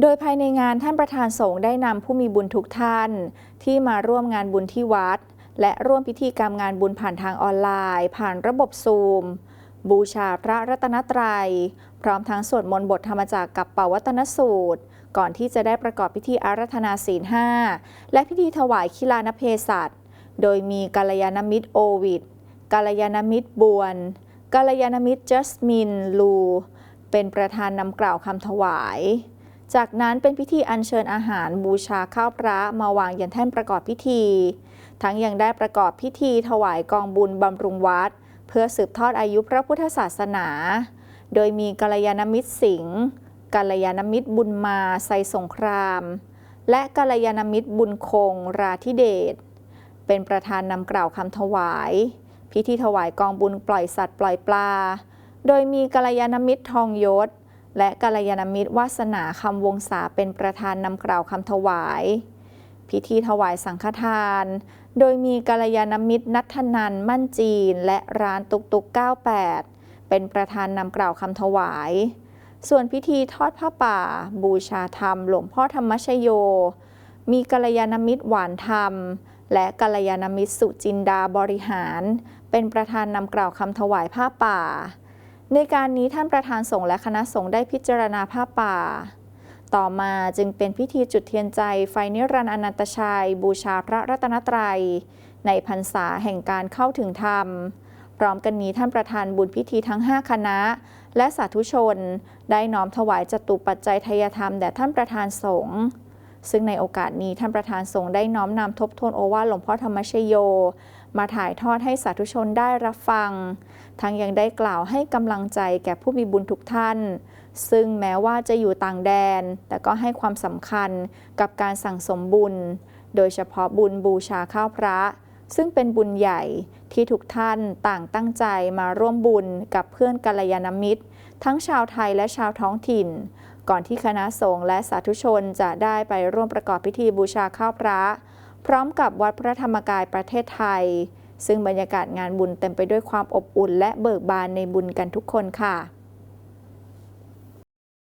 โดยภายในงานท่านประธานสงฆ์ได้นำผู้มีบุญทุกท่าน ที่มาร่วมงานบุญที่วัด และร่วมพิธีกรรมงานบุญผ่านทางออนไลน์ ผ่านระบบซูม บูชาพระรัตนตรัย พร้อมทั้งสวดมนต์บทธรรมจากกับปวัตนสูตร ก่อนที่จะได้ประกอบพิธีอารัธนาศีลห้าและพิธีถวายคิลานเพศัตโดยมีกัลยาณมิตรโอวิดกัลยาณมิตรบวนกัลยาณมิตรจัสมินลู เป็นประธานนำกล่าวคำถวาย จากนั้นเป็นพิธีอัญเชิญอาหารบูชาข้าวพระมาวางยันแท่นประกอบพิธี ทั้งยังได้ประกอบพิธีถวายกองบุญบำรุงวัด เพื่อสืบทอดอายุพระพุทธศาสนา โดยมีกัลยาณมิตรสิงห์กัลยาณมิตรบุญมาไซสงคราม และกัลยาณมิตรบุญคงราธิเดชเป็นประธานนำกล่าวคำถวาย พิธีถวายกองบุญปล่อยสัตว์ปล่อยปลา โดยมีกัลยาณมิตรทองยศ และกัลยาณมิตรวาสนาคำวงศาเป็นประธานนำกล่าวคำถวาย พิธีถวายสังฆทาน โดยมีกัลยาณมิตรนัทนันมั่นจีน และร้านตุกตุก 98 เป็นประธานนำกล่าวคำถวาย ส่วนพิธีทอดผ้าป่า บูชาธรรม หลวงพ่อธรรมชโย มีกัลยาณมิตรหวานธรรม และกัลยาณมิตรสุจินดาบริหาร เป็นประธานนำกล่าวคำถวายผ้าป่า ในการนี้ท่านประธานสงฆ์และคณะสงฆ์ได้พิจารณาผ้าป่า ต่อมาจึงเป็นพิธีจุดเทียนใจไฟนิรันดร์อนันตชัย บูชาพระรัตนตรัย ในพรรษาแห่งการเข้าถึงธรรม พร้อมกันนี้ท่านประธานบุญพิธีทั้ง 5 คณะ และสาธุชน ได้น้อมถวายจตุปัจจัยทายธรรมแด่ท่านประธานสงฆ์ซึ่งในโอกาสนี้ท่านประธานสงฆ์ได้น้อมนำทบทวนโอวาทหลวงพ่อธรรมชโย มาถ่ายทอดให้สาธุชนได้รับฟัง ทั้งยังได้กล่าวให้กำลังใจแก่ผู้มีบุญทุกท่าน ซึ่งแม้ว่าจะอยู่ต่างแดน แต่ก็ให้ความสำคัญกับการสั่งสมบุญ โดยเฉพาะบุญบูชาข้าวพระ ซึ่งเป็นบุญใหญ่ที่ทุกท่านต่างตั้งใจมาร่วมบุญกับเพื่อนกัลยาณมิตร ทั้งชาวไทยและชาวท้องถิ่น ก่อนที่คณะสงฆ์และสาธุชนจะได้ไปร่วมประกอบพิธีบูชาข้าวพระ พร้อมกับวัดพระธรรมกายประเทศไทย ซึ่งบรรยากาศงานบุญเต็มไปด้วยความอบอุ่นและเบิกบานในบุญกันทุกคนค่ะ